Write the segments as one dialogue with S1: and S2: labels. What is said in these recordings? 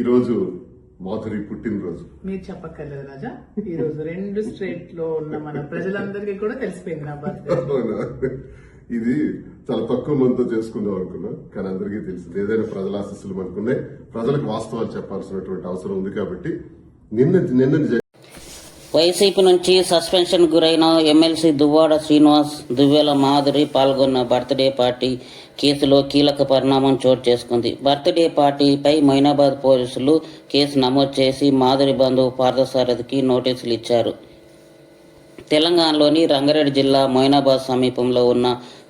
S1: ఈరోజు మాధురి పుట్టినరోజు.
S2: మీరు చెప్పక్కర్లేదు రాజా. ఈ రోజు రెండు స్టేట్లో ఉన్న మన ప్రజలందరికీ కూడా తెలిసిపోయింది నా బర్త్డే.
S1: అవునా? ఇది చాలా తక్కువ మందితో చేసుకుందాం అనుకున్నా కానీ అందరికీ తెలిసింది. ఏదైనా ప్రజల ఆశస్సులు మనకున్నాయి. ప్రజలకు వాస్తవాలు చెప్పాల్సినటువంటి అవసరం ఉంది కాబట్టి నిన్న నిన్న
S3: వైసీపీ నుంచి సస్పెన్షన్ గురైన ఎమ్మెల్సీ దువ్వాడ శ్రీనివాస్ దువ్వెల మాధురి పాల్గొన్న బర్త్డే పార్టీ కేసులో కీలక పరిణామం చోటు చేసుకుంది. బర్త్డే పార్టీపై మైనాబాద్ పోలీసులు కేసు నమోదు చేసి మాధురి బంధువు పార్థసారథికి నోటీసులు ఇచ్చారు. తెలంగాణలోని రంగారెడ్డి జిల్లా మొయినాబాద్ సమీపంలో ఉన్న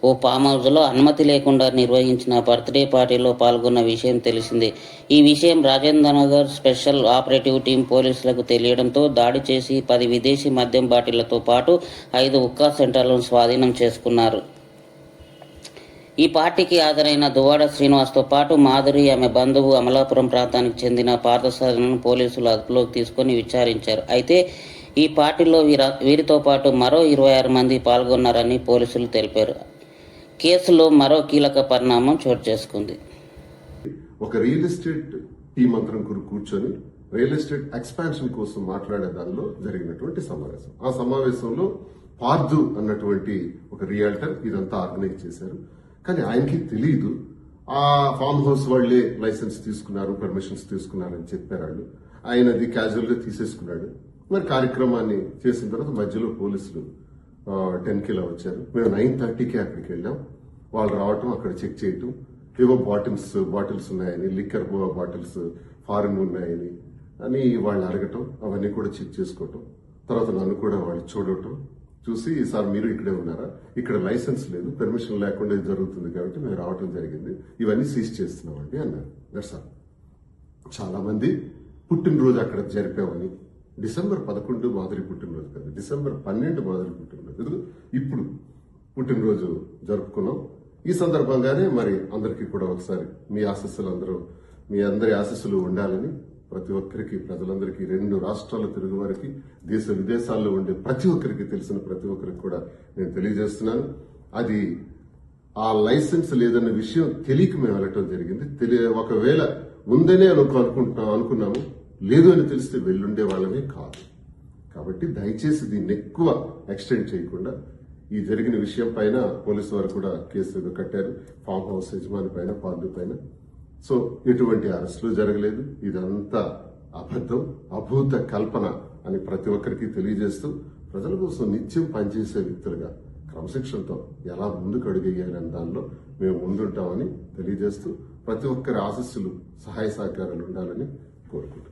S3: ఓ ఫామ్ హౌస్లో అనుమతి లేకుండా నిర్వహించిన బర్త్డే పార్టీలో పాల్గొన్న విషయం తెలిసిందే. ఈ విషయం రాజేంద్రనగర్ స్పెషల్ ఆపరేటివ్ టీం పోలీసులకు తెలియడంతో దాడి చేసి పది విదేశీ మద్యం బాటిళ్ళతో పాటు ఐదు ఉక్కా సెంటర్లను స్వాధీనం చేసుకున్నారు. ఈ పార్టీకి హాజరైన దువాడ శ్రీనివాస్తో పాటు మాధురి ఆమె బంధువు అమలాపురం ప్రాంతానికి చెందిన పార్థసారథిని పోలీసులు అదుపులోకి తీసుకొని విచారించారు. అయితే ఈ పార్టీలో వీర వీరితో పాటు మరో ఇరవై ఆరు మంది పాల్గొన్నారని పోలీసులు తెలిపారు. కేసులో మరో కీలక పరిణామం చోటు చేసుకుంది.
S1: ఒక రియల్ ఎస్టేట్ టీం అందరం కూర్చొని రియల్ ఎస్టేట్ ఎక్స్పాన్షన్ కోసం మాట్లాడే దానిలో జరిగినటువంటి సమావేశం. ఆ సమావేశంలో పార్దు అన్నటువంటి ఒక రియాల్టర్ ఇదంతా ఆర్గనైజ్ చేశారు. కానీ ఆయనకి తెలియదు ఆ ఫామ్ హౌస్ వాళ్ళే లైసెన్స్ తీసుకున్నారు పర్మిషన్స్ తీసుకున్నారని చెప్పారు వాళ్ళు. ఆయన అది క్యాజువల్గా తీసేసుకున్నాడు. మరి కార్యక్రమాన్ని చేసిన తర్వాత మధ్యలో పోలీసులు టెన్ కిలో వచ్చారు. మేము నైన్ థర్టీకి అక్కడికి వెళ్ళాం. వాళ్ళు రావటం అక్కడ చెక్ చేయటం. ఏవో బాటిల్స్ బాటిల్స్ ఉన్నాయని లిక్కర్ బాటిల్స్ ఫారిన్ ఉన్నాయని అని వాళ్ళు అడగటం అవన్నీ కూడా చెక్ చేసుకోవటం. తర్వాత నన్ను కూడా వాళ్ళు చూడటం. చూసి సార్ మీరు ఇక్కడే ఉన్నారా? ఇక్కడ లైసెన్స్ లేదు పెర్మిషన్ లేకుండా జరుగుతుంది కాబట్టి మేము రావటం జరిగింది. ఇవన్నీ సీజ్ చేస్తున్నామండి అన్నారు. దట్స్ చాలామంది చాలా మంది పుట్టినరోజు అక్కడ జరిపామని డిసెంబర్ పదకొండు మాదిరి పుట్టినరోజు కాదు డిసెంబర్ పన్నెండు మాదిరి పుట్టినరోజు. ఎందుకు? ఇప్పుడు పుట్టినరోజు జరుపుకున్నాం. ఈ సందర్భంగానే మరి అందరికీ కూడా ఒకసారి మీ ఆశస్సులు అందరూ మీ అందరి ఆశస్సులు ఉండాలని ప్రతి ఒక్కరికి ప్రజలందరికీ రెండు రాష్ట్రాల తిరుగు వారికి దేశ విదేశాల్లో ఉండే ప్రతి ఒక్కరికి తెలిసిన ప్రతి ఒక్కరికి కూడా నేను తెలియజేస్తున్నాను. అది ఆ లైసెన్స్ లేదన్న విషయం తెలియక మేము వెళ్ళటం జరిగింది. తెలియ ఒకవేళ ఉందనే అనుకో అనుకుంటున్నాం అనుకున్నాము. లేదు అని తెలిస్తే వెళ్ళుండే వాళ్ళమే కాదు. కాబట్టి దయచేసి దీన్ని ఎక్కువ ఎక్స్టెండ్ చేయకుండా ఈ జరిగిన విషయం పైన పోలీసు వారు కూడా కేసు ఏదో కట్టారు. ఫామ్ హౌస్ యజమాని పైన పార్టీ పైన. సో ఎటువంటి అరెస్టులు జరగలేదు. ఇదంతా అబద్ధం అభూత కల్పన అని ప్రతి ఒక్కరికి తెలియజేస్తూ ప్రజల కోసం నిత్యం పనిచేసే వ్యక్తులుగా క్రమశిక్షణతో ఎలా ముందుకు అడుగేయాలనే దానిలో మేము ముందుంటామని తెలియజేస్తూ ప్రతి ఒక్కరి ఆశస్సులు సహాయ సహకారాలు ఉండాలని కోరుకుంటున్నాం.